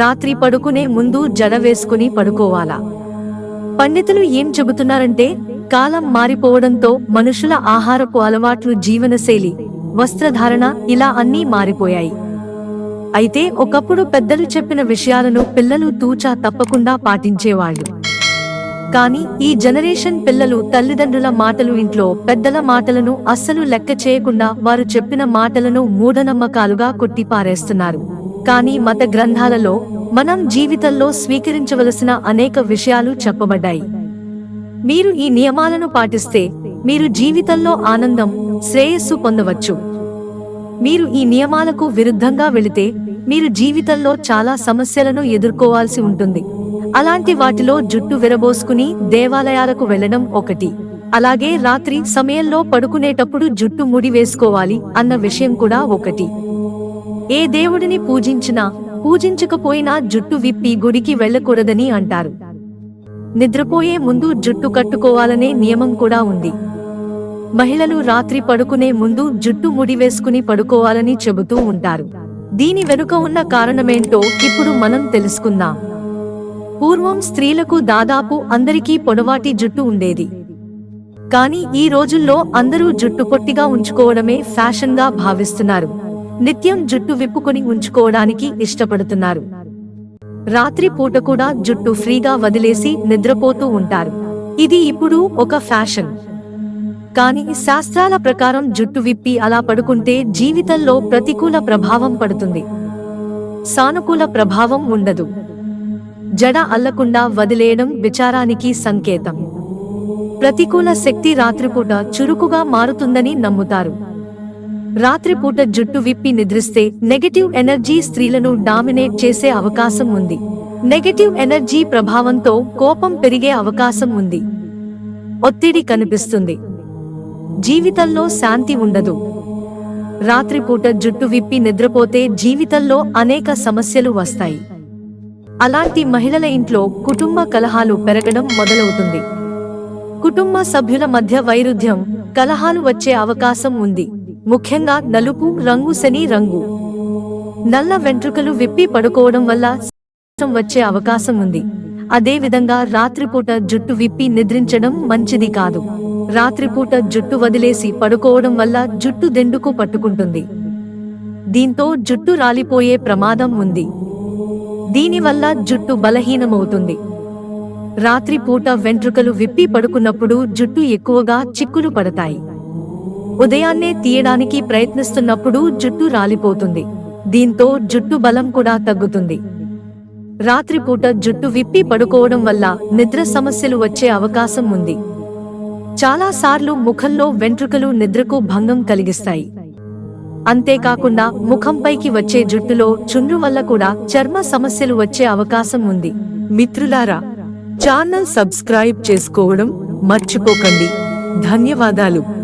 రాత్రి పడుకునే ముందు జడ వేసుకుని పడుకోవాలా? పండితులు ఏం చెబుతున్నారంటే కాలం మారిపోవడంతో మనుషుల ఆహారపు అలవాట్లు జీవనశైలి వస్త్రధారణ ఇలా అన్నీ మారిపోయాయి. అయితే ఒకప్పుడు పెద్దలు చెప్పిన విషయాలను పిల్లలు తూచా తప్పకుండా పాటించేవాళ్ళు. కానీ ఈ జనరేషన్ పిల్లలు తల్లిదండ్రుల మాటలు ఇంట్లో పెద్దల మాటలను అస్సలు లెక్క చేయకుండా వారు చెప్పిన మాటలను మూఢనమ్మకాలుగా కొట్టిపారేస్తున్నారు. కానీ మత గ్రంథాలలో మనం జీవితంలో స్వీకరించవలసిన అనేక విషయాలు చెప్పబడ్డాయి. మీరు ఈ నియమాలను పాటిస్తే మీరు జీవితంలో ఆనందం శ్రేయస్సు పొందవచ్చు. మీరు ఈ నియమాలకు విరుద్ధంగా వెళితే మీరు జీవితంలో చాలా సమస్యలను ఎదుర్కోవాల్సి ఉంటుంది. అలాంటి వాటిలో జుట్టు విరబోసుకుని దేవాలయాలకు వెళ్ళడం ఒకటి. అలాగే రాత్రి సమయంలో పడుకునేటప్పుడు జుట్టు ముడి వేసుకోవాలి అన్న విషయం కూడా ఒకటి. ఏ దేవుడిని పూజించినా పూజించకపోయినా జుట్టు విప్పి గుడికి వెళ్ళకూడదని అంటారు. నిద్రపోయే ముందు జుట్టు కట్టుకోవాలనే నియమం కూడా ఉంది. మహిళలు రాత్రి పడుకునే ముందు జుట్టు ముడి వేసుకుని పడుకోవాలని చెబుతూ ఉంటారు. దీని వెనుక ఉన్న కారణమేంటో ఇప్పుడు మనం తెలుసుకుందాం. పూర్వం స్త్రీలకు దాదాపు అందరికీ పొడవాటి జుట్టు ఉండేది. కానీ ఈ రోజుల్లో అందరూ జుట్టు పొట్టిగా ఉంచుకోవడమే ఫ్యాషన్గా భావిస్తున్నారు. నిత్యం జుట్టు విప్పుకొని ఉంచుకోవడానికి ఇష్టపడుతున్నారు. రాత్రి పూట కూడా జుట్టు ఫ్రీగా వదిలేసి నిద్రపోతూ ఉంటారు. ఇది ఇప్పుడు ఒక ఫ్యాషన్. కానీ శాస్త్రాల ప్రకారం జుట్టు విప్పి అలా పడుకుంటే జీవితంలో ప్రతికూల ప్రభావం పడుతుంది. సానుకూల ప్రభావం ఉండదు. జడ అల్లకుండా వదిలేయడం విచారానికి సంకేతం. ప్రతికూల శక్తి రాత్రిపూట చురుకుగా మారుతుందని నమ్ముతారు. రాత్రిపూట జుట్టు విప్పి నిద్రిస్తే నెగటివ్ ఎనర్జీ స్త్రీలను డామినేట్ చేసే అవకాశం ఉంది. నెగటివ్ ఎనర్జీ ప్రభావంతో కోపం పెరిగే అవకాశం ఉంది. ఒత్తిడి కనిపిస్తుంది. జీవితంలో శాంతి ఉండదు. రాత్రిపూట జుట్టు విప్పి నిద్రపోతే జీవితంలో అనేక సమస్యలు వస్తాయి. అలాంటి మహిళల ఇంట్లో కుటుంబ కలహాలు పెరగడం మొదలవుతుంది. కుటుంబ సభ్యుల మధ్య వైరుధ్యం కలహాలు వచ్చే అవకాశం ఉంది. ముఖ్యంగా నలుపు రంగు శని రంగు. నల్ల వెంట్రుకలు విప్పి పడుకోవడం వల్ల వచ్చే అవకాశం ఉంది. అదేవిధంగా రాత్రిపూట జుట్టు విప్పి నిద్రించడం మంచిది కాదు. రాత్రిపూట జుట్టు వదిలేసి పడుకోవడం వల్ల జుట్టు దెండుకు పట్టుకుంటుంది. దీంతో జుట్టు రాలిపోయే ప్రమాదం ఉంది. దీనివల్ల జుట్టు బలహీనమవుతుంది. రాత్రిపూట వెంట్రుకలు విప్పి పడుకున్నప్పుడు జుట్టు ఎక్కువగా చిక్కులు పడతాయి. ఉదయాన్నే తీయడానికి ప్రయత్నిస్తున్నప్పుడు జుట్టు రాలిపోతుంది. దీంతో జుట్టు బలం కూడా తగ్గుతుంది. రాత్రిపూట జుట్టు విప్పి పడుకోవడం వల్ల నిద్ర సమస్యలు వచ్చే అవకాశం ఉంది. చాలా సార్లు ముఖంలో వెంట్రుకలు నిద్రకు భంగం కలిగిస్తాయి. అంతేకాకుండా ముఖంపైకి వచ్చే జుట్టులో చుండ్రు వల్ల కూడా చర్మ సమస్యలు వచ్చే అవకాశం ఉంది. మిత్రులారా ఛానల్ సబ్స్క్రైబ్ చేసుకోవడం మర్చిపోకండి. ధన్యవాదాలు.